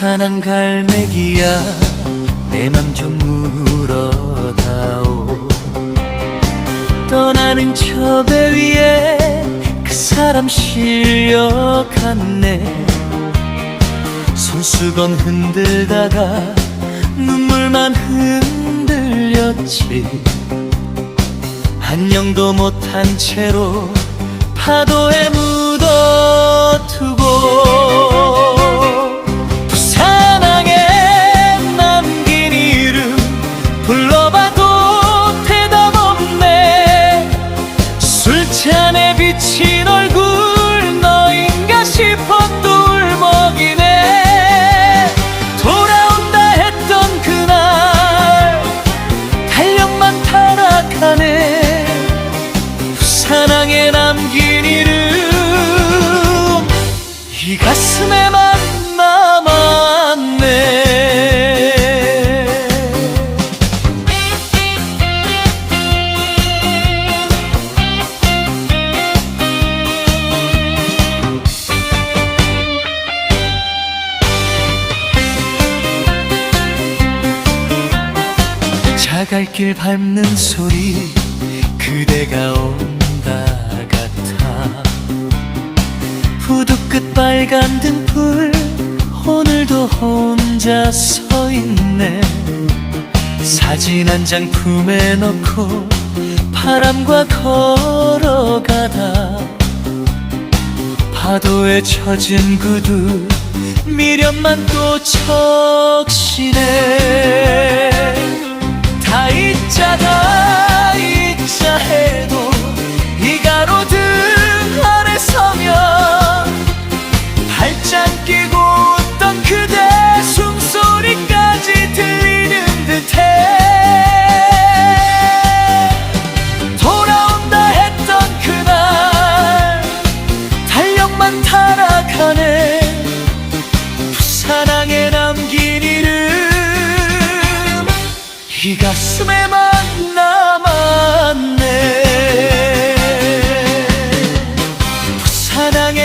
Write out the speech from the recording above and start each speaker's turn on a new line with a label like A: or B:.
A: 부산한 갈매기야 내 맘 좀 물어다오. 떠나는 저 배 위에 그 사람 실려갔네. 손수건 흔들다가 눈물만 흔들렸지. 안녕도 못한 채로 파도에 묻어두고 이 가슴에만 남았네. 자갈길 밟는 소리 그대가 온 빨간 등불 오늘도 혼자 서 있네. 사진 한 장 품에 넣고 바람과 걸어가다. 파도에 젖은 구두 미련만 또 적시네 다다 이 가슴에만 남았네. 사랑